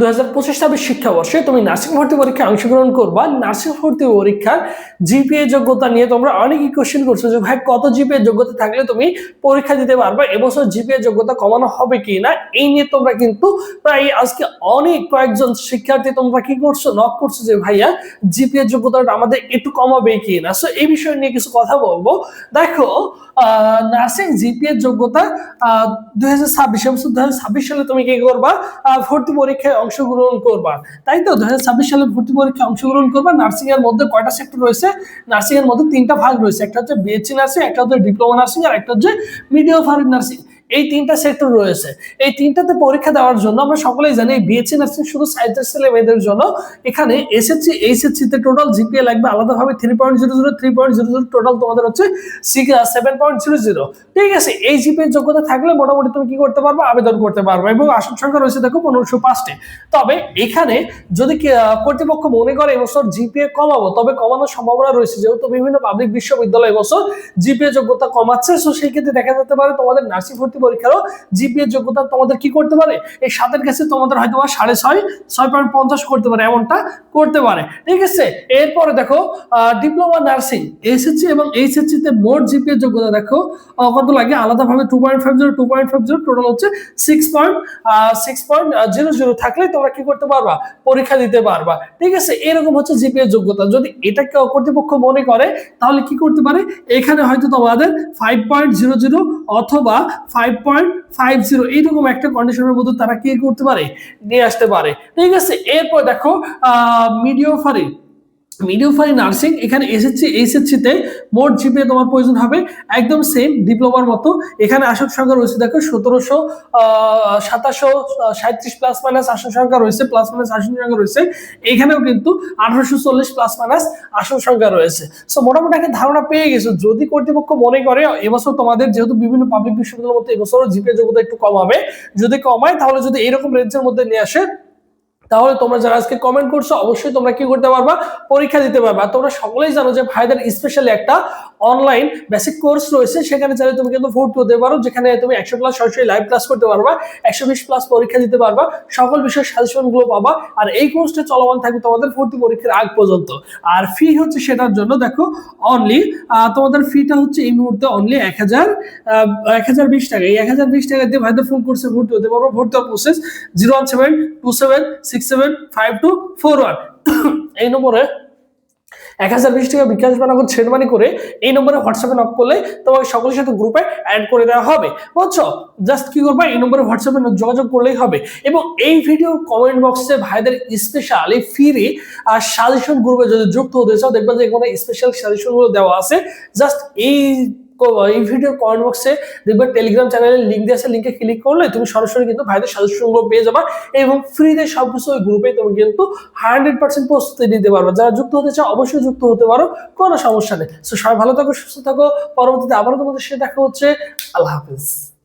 দু হাজার পঁচিশ ছাব্বিশ শিক্ষাবর্ষে তুমি নার্সিং ভর্তি পরীক্ষায় অংশগ্রহণ করবা। নার্সিং ভর্তি পরীক্ষার জিপিএ যোগ্যতা নিয়ে তোমরা অনেকই কোশ্চেন করছ যে, ভাই, কত জিপিএ যোগ্যতা থাকলে তুমি পরীক্ষা দিতে পারবে? এবছর জিপিএ যোগ্যতা কমানো হবে কি না? এই নিয়ে তোমরা কিন্তু প্রায় আজকে অনেক কয়েকজন শিক্ষার্থী তোমরা কি করছ? নক করছ যে, ভাইয়া, জিপিএ যোগ্যতাটা আমাদের একটু কমাবে কি না? সো এই বিষয় নিয়ে কিছু কথা বলব। দেখো নার্সিং জিপিএ যোগ্যতা দুই হাজার ছাব্বিশ, এবছর দুই হাজার ছাব্বিশ সালে তুমি কি করবা? ভর্তি পরীক্ষায় অংশগ্রহণ করবা। তাই তো? দু হাজার ছাব্বিশ সালে ভর্তি পরীক্ষায় অংশগ্রহণ করবা। নার্সিং এর মধ্যে কয়টা সেক্টর রয়েছে? নার্সিং এর মধ্যে তিনটা ভাগ রয়েছে। একটা হচ্ছে বিএসসি নার্সিং, একটা হচ্ছে ডিপ্লোমা নার্সিং, আর একটা হচ্ছে মিডিওফারিক নার্সিং এই তিনটা সেক্টর রয়েছে। এই তিনটাতে পরীক্ষা দেওয়ার জন্য আমরা সকলেই জানি বিএসসি নার্সিং শুধু সায়েন্সের ছেলে মেয়েদের জন্য, এখানে এসএসসি এইচএসসি তে টোটাল জিপিএ লাগবে আলাদাভাবে three point zero zero three point zero zero total তোমাদের হচ্ছে সেভেন পয়েন্ট জিরো জিরো ঠিক আছে, এই জিপিএ যোগ্যতা থাকলে মোটামুটি তুমি কি করতে পারবে? আবেদন করতে পারবে এবং আসন সংখ্যা রয়েছে দেখো পনেরোশো পাঁচটি। তবে এখানে যদি কর্তৃপক্ষ মনে করে এবছর জিপিএ কমাবো, তবে কমানোর সম্ভাবনা রয়েছে। যেহেতু বিভিন্ন পাবলিক বিশ্ববিদ্যালয় এবছর জিপিএ যোগ্যতা কমাচ্ছে সো সেই ক্ষেত্রে দেখা যেতে পারে তোমাদের নার্সিং ভর্তি পরীক্ষারও জিপিএ যোগ্যতা তোমাদের কি করতে পারে? এই সাতের কাছে তোমাদের হয়তো বা সাড়ে ছয় ছয় পয়েন্ট পঞ্চাশ করতে পারে, এমনটা করতে পারে। ঠিক আছে? এরপরে দেখো ডিপ্লোমা নার্সিং এসএসসি এবং এইচএসসি তে মোট জিপিএ যোগ্যতা দেখো কত লাগে? আলাদাভাবে two point five zero two point five zero total হচ্ছে six point six point zero zero থাকলে তোমরা কি করতে পারবা? পরীক্ষা দিতে পারবা। ঠিক আছে? এরকম হচ্ছে জিপিএ যোগ্যতা। যদি এটা কেউ কর্তৃপক্ষ মনে করে, তাহলে কি করতে পারে? এখানে হয়তো তোমাদের ফাইভ পয়েন্ট জিরো জিরো অথবা ফাইভ পয়েন্ট ফাইভ জিরো এইরকম একটা কন্ডিশনের মধ্যে তারা কি করতে পারে? নিয়ে আসতে পারে। ঠিক আছে? এরপর দেখো মিডিওফারি মিডিওফারি নার্সিং এখানে এসএসসি এইচএসসি তে মোট জিপিএ তোমার প্রয়োজন হবে একদম সেম ডিপ্লোমার মতো। এখানে আসন সংখ্যা রয়েছে, দেখো সতেরোশো সাতাশো সাঁত্রিশ প্লাস মাইনাস আসন সংখ্যা রয়েছে প্লাস মাইনাস আসন সংখ্যা রয়েছে। এখানেও কিন্তু আঠারোশো চল্লিশ প্লাস মাইনাস আসন সংখ্যা রয়েছে। সো মোটামুটি একটা ধারণা পেয়ে গেছো। যদি কর্তৃপক্ষ মনে করে, এবছর তোমাদের যেহেতু বিভিন্ন পাবলিক বিশ্ববিদ্যালয়ের মধ্যে এবছরও জিপিএ যোগ্যতা একটু কমাবে যদি কমায় তাহলে যদি এরকম রেঞ্জের মধ্যে নিয়ে আসে তাহলে তোমরা যারা আজকে কমেন্ট করছ, অবশ্যই তোমরা কি করতে পারবা? পরীক্ষা দিতে পারবা। তোমরা সকলেই জানো যে ভাইদের স্পেশালি একটা অনলাইন বেসিক কোর্স রয়েছে, সেখানে চাইলে তুমি কিন্তু ভর্তি হতে পারো, যেখানে তুমি একশো ক্লাস সরাসরি লাইভ ক্লাস করতে পারবা, একশো বিশ প্লাস পরীক্ষা দিতে পারবা, সকল বিষয়ের সাজেশনগুলো পাবা, আর এই কোর্সটা চলমান থাকবে তোমাদের ভর্তি পরীক্ষার আগ পর্যন্ত। আর ফি হচ্ছে সেটার জন্য দেখো অনলি তোমাদের ফিটা হচ্ছে এই মুহূর্তে অনলি এক হাজার এক হাজার বিশ টাকা। এই এক হাজার বিশ টাকা দিয়ে ভাইদের ফোন কোর্সে ভর্তি হতে পারব, ভর্তি হওয়ার process zero one seven two seven six seven five two four one এই নম্বরে এক হাজার বিশ টাকা বিকাশ বা নগদ ছেড়মানি করে এই নম্বরে হোয়াটসঅ্যাপে নক করলে তোমাকে সকলের সাথে গ্রুপে অ্যাড করে দেওয়া হবে। বুঝছ? জাস্ট কি করবা? এই নম্বরে হোয়াটসঅ্যাপে যোগাযোগ করলেই হবে। এবং এই ভিডিও কমেন্ট বক্সে ভাইদের স্পেশাল এই ফিরে আর সাজেশন গ্রুপে যদি যুক্ত হতে চাও, দেখবা যে এখানে স্পেশাল সাজেশনগুলো দেওয়া আছে। জাস্ট এই এই ভিডিও কমেন্ট বক্সে দেখবে টেলিগ্রাম চ্যানেলের লিঙ্ক দিয়ে আছে লিঙ্কে ক্লিক করলে তুমি সরাসরি কিন্তু ভাইদের সাজেশনগুলো পেয়ে যাবা এবং ফ্রিতে সবকিছু ওই গ্রুপে তুমি কিন্তু হান্ড্রেড পার্সেন্ট প্রস্তুতি নিতে পারবে। যারা যুক্ত হতে চাও, অবশ্যই যুক্ত হতে পারো, কোনো সমস্যা নেই। তো সবাই ভালো থাকো, সুস্থ থাকো। পরবর্তীতে আবারও তোমাদের সাথে দেখা হচ্ছে। আল্লাহ হাফিজ।